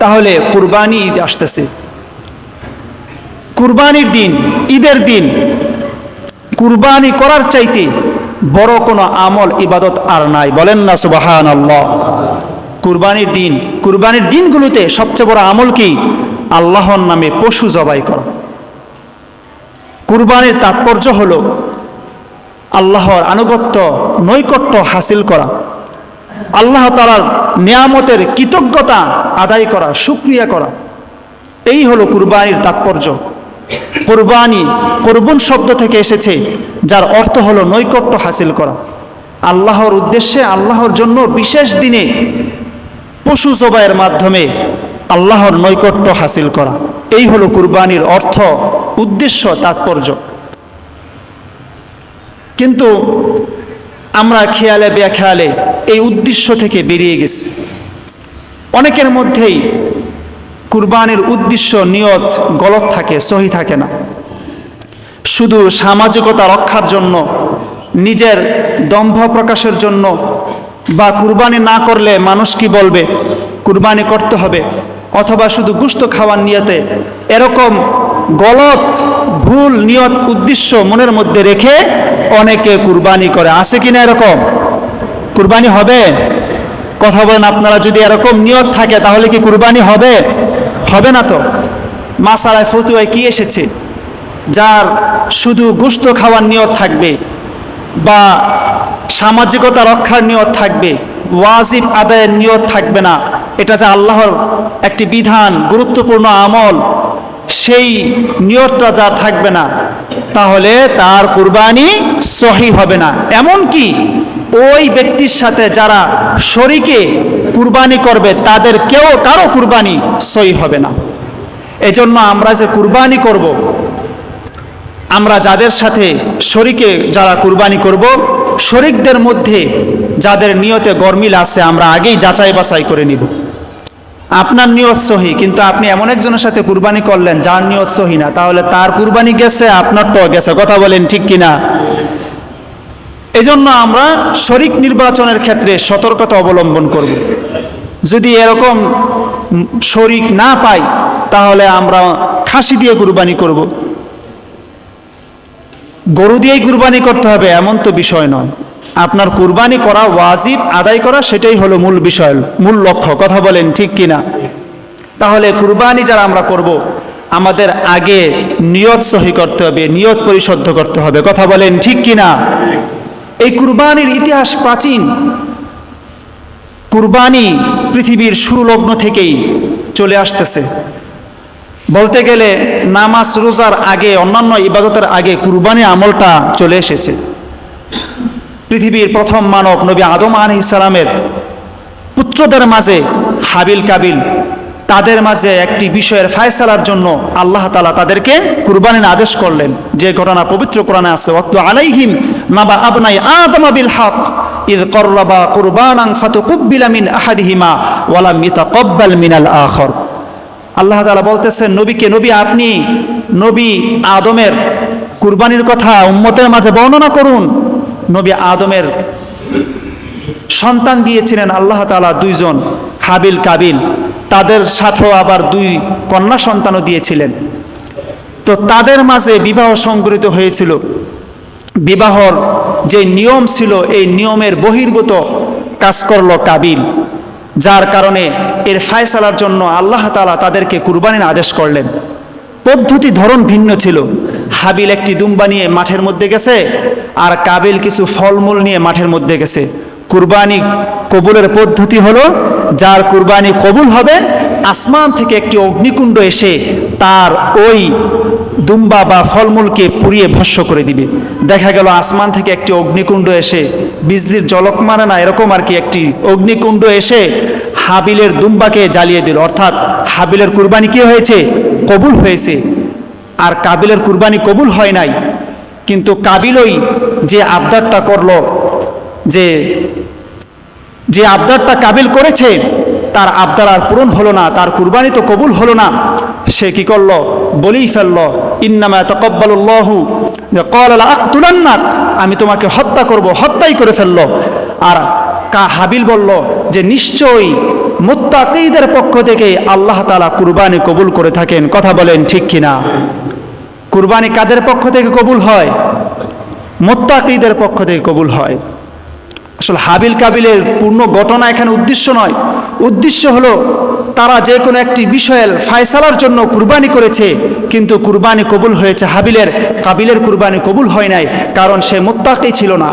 তাহলে কুরবানি ঈদ আসতেছে। কুরবানির দিন, ঈদের দিন, কুরবানি করার চাইতে বড় কোনো আমল, ইবাদত আর নাই। বলেন না সুবাহান আল্লাহ কুরবানির দিন, কুরবানির দিনগুলোতে সবচেয়ে বড় আমল কি? আল্লাহর নামে পশু জবাই করা। কুরবানির তাৎপর্য হল আল্লাহর আনুগত্য, নৈকট্য হাসিল করা। আল্লাহ তালার নিয়ামতের কৃতজ্ঞতা আদায় করা সুক্রিয়া করা। এই হলো কুরবানির তাৎপর্য। কোরবানি কোরবন শব্দ থেকে এসেছে, যার অর্থ হলো নৈকট্য হাসিল করা। আল্লাহর উদ্দেশ্যে, আল্লাহর জন্য বিশেষ দিনে পশু জবাইয়ের মাধ্যমে আল্লাহর নৈকট্য হাসিল করা। এই হলো কুরবানির অর্থ, উদ্দেশ্য, তাৎপর্য। কিন্তু আমরা খেয়ালে বেখেয়ালে এই উদ্দেশ্য থেকে বেরিয়ে গেছি। অনেকের মধ্যেই কুরবানির উদ্দেশ্য, নিয়ত গলত থাকে, সহি থাকে না। শুধু সামাজিকতা রক্ষার জন্য, নিজের দম্ভ প্রকাশের জন্য বা কুরবানি না করলে মানুষ কি বলবে, কুরবানি করতে হবে? অথবা শুধু গুস্ত খাওয়ার নিয়তে এরকম গলত, ভুল, নিয়ত, উদ্দেশ্য মনের মধ্যে রেখে অনেকে কুরবানি করে। আছে কিনা এরকম? কুরবানি হবে? কথা বলেন, আপনারা যদি এরকম নিয়ত থাকে, তাহলে কি কুরবানি হবে? হবে না তো। মাসালায় ফতুয়ায় কি এসেছে? যার শুধু গুস্ত খাওয়ার নিয়ত থাকবে বা সামাজিকতা রক্ষার নিয়ত থাকবে, ওয়াজিব আদায়ের নিয়ত থাকবে না, এটা যে আল্লাহর একটি বিধান, গুরুত্বপূর্ণ আমল সেই নিয়তটা যার থাকবে না, তাহলে তার কুরবানি সহি হবে না। এমন কি ওই ব্যক্তির সাথে যারা শরীকে কুরবানি করবে তাদের কেউ কারও কুরবানি সহি হবে না। এজন্য আমরা যে কুরবানি করব, আমরা যাদের সাথে শরিকে যারা কুরবানি করব, শরিকদের মধ্যে যাদের নিয়তে গরমিল আছে, আমরা আগেই যাচাই বাছাই করে নিব। আপনার নিয়ত সহি, কিন্তু আপনি এমন একজনের সাথে কুরবানি করলেন যার নিয়ত সহি না, তাহলে তার কুরবানি গেছে, আপনার তো গেছে, কথা বলেন ঠিক কিনা? এই জন্য আমরা শরিক নির্বাচনের ক্ষেত্রে সতর্কতা অবলম্বন করব। যদি এরকম শরিক না পাই, তাহলে আমরা খাসি দিয়ে কুরবানি করব। গরু দিয়েই কুরবানি করতে হবে, এমন তো বিষয় নয়। আপনার কুরবানি করা ওয়াজিব, আদায় করা সেটাই হলো মূল বিষয়, মূল লক্ষ্য। কথা বলেন ঠিক কিনা? তাহলে কুরবানি যারা আমরা করব, আমাদের আগে নিয়ত সহি করতে হবে, নিয়ত পরিশুদ্ধ করতে হবে। কথা বলেন ঠিক কিনা? এই কুরবানির ইতিহাস প্রাচীন। কুরবানি পৃথিবীর শুরু লগ্ন থেকেই চলে আসতেছে। বলতে গেলে নামাজ, রোজার আগে, অন্যান্য ইবাদতের আগে কুরবানি আমলটা চলে এসেছে। পৃথিবীর প্রথম মানব নবী আদম আল ইসালামের পুত্রদের মাঝে হাবিল কাবিল, তাদের মাঝে একটি বিষয়ের ফায়সালার জন্য আল্লাহ তালা তাদেরকে কুরবানির আদেশ করলেন। যে ঘটনা পবিত্র কোরআনে আছে, ওয়াক্তু আলাইহিম নাবা আবনাই আদম বিল হক, ইদ কররাবা কুরবানাং ফাতুকুব্বিলা মিন আহাদিহিমা ওয়ালাম ইতাকাব্বাল মিনাল আখর। আল্লাহ তালা বলতেছেন, নবীকে নবী, আপনি নবী আদমের কুরবানির কথা উম্মতের মাঝে বর্ণনা করুন। নবী আদমের সন্তান দিয়েছিলেন আল্লাহ তালা দুইজন, হাবিল, কাবিল। তাদের সাথেও আবার দুই কন্যা সন্তানও দিয়েছিলেন। তো তাদের মাঝে বিবাহ সংগঠিত হয়েছিল। বিবাহর যে নিয়ম ছিল, এই নিয়মের বহির্ভূত কাজ করল কাবিল, যার কারণে এর ফায়সালার জন্য আল্লাহ তালা তাদেরকে কুরবানির আদেশ করলেন। পদ্ধতি ধরন ভিন্ন ছিল। হাবিল একটি দুম্বা নিয়ে মাঠের মধ্যে গেছে আর কাবিল কিছু ফলমূল নিয়ে মাঠের মধ্যে গেছে। কুরবানি কবুলের পদ্ধতি হলো, যার কুরবানি কবুল হবে, আসমান থেকে একটি অগ্নিকুণ্ড এসে তার ওই দুম্বা বা ফলমূলকে পুড়িয়ে ভস্য করে দিবে। দেখা গেল আসমান থেকে একটি অগ্নিকুণ্ড এসে, বিজলির জলক মারে না, এরকম আর কি একটি অগ্নিকুণ্ড এসে হাবিলের দুম্বাকে জ্বালিয়ে দিল। অর্থাৎ হাবিলের কুরবানি কি হয়েছে? কবুল হয়েছে। আর কাবিলের কুরবানি কবুল হয় নাই কিন্তু কাবিলই যে আবদারটা করল, যে যে আবদারটা কাবিল করেছে, তার আবদার আর পূরণ হলো না, তার কুরবানি তো কবুল হলো না, সে কি করল? বলেই ফেলল, ইন্নামা তকব্বালুল্লাহু কল আক্তুলান্নাক আমি তোমাকে হত্যা করব, হত্যাই করে ফেলল। আর কা হাবিল বলল যে, নিশ্চয়ই মুত্তাকিদের পক্ষ থেকে আল্লাহ তালা কুরবানি কবুল করে থাকেন কথা বলেন ঠিক কিনা? কুরবানি কাদের পক্ষ থেকে কবুল হয়? মোত্তাকিদের পক্ষ থেকে কবুল হয়। আসলে হাবিল কাবিলের পূর্ণ ঘটনা এখানে উদ্দেশ্য নয়। উদ্দেশ্য হলো, তারা যে কোনো একটি বিষয়ের ফায়সালার জন্য কুরবানি করেছে, কিন্তু কুরবানি কবুল হয়েছে হাবিলের, কাবিলের কুরবানি কবুল হয় নাই, কারণ সে মোত্তাকি ছিল না।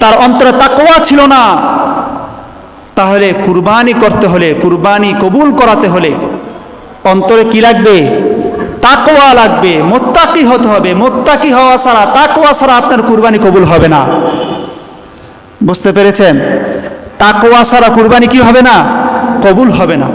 তার অন্তরে তাকওয়া ছিল না। তাহলে কুরবানি করতে হলে, কুরবানি কবুল করাতে হলে অন্তরে কি লাগবে? তাকওয়া লাগবে, মোত্তাকি হতে হবে। মোত্তাকি হওয়া ছাড়া তাকোয়া ছাড়া আপনার কুরবানি কবুল হবে না। বুঝতে পেরেছেন? তাকোয়া ছাড়া কুরবানি কি হবে না? কবুল হবে না।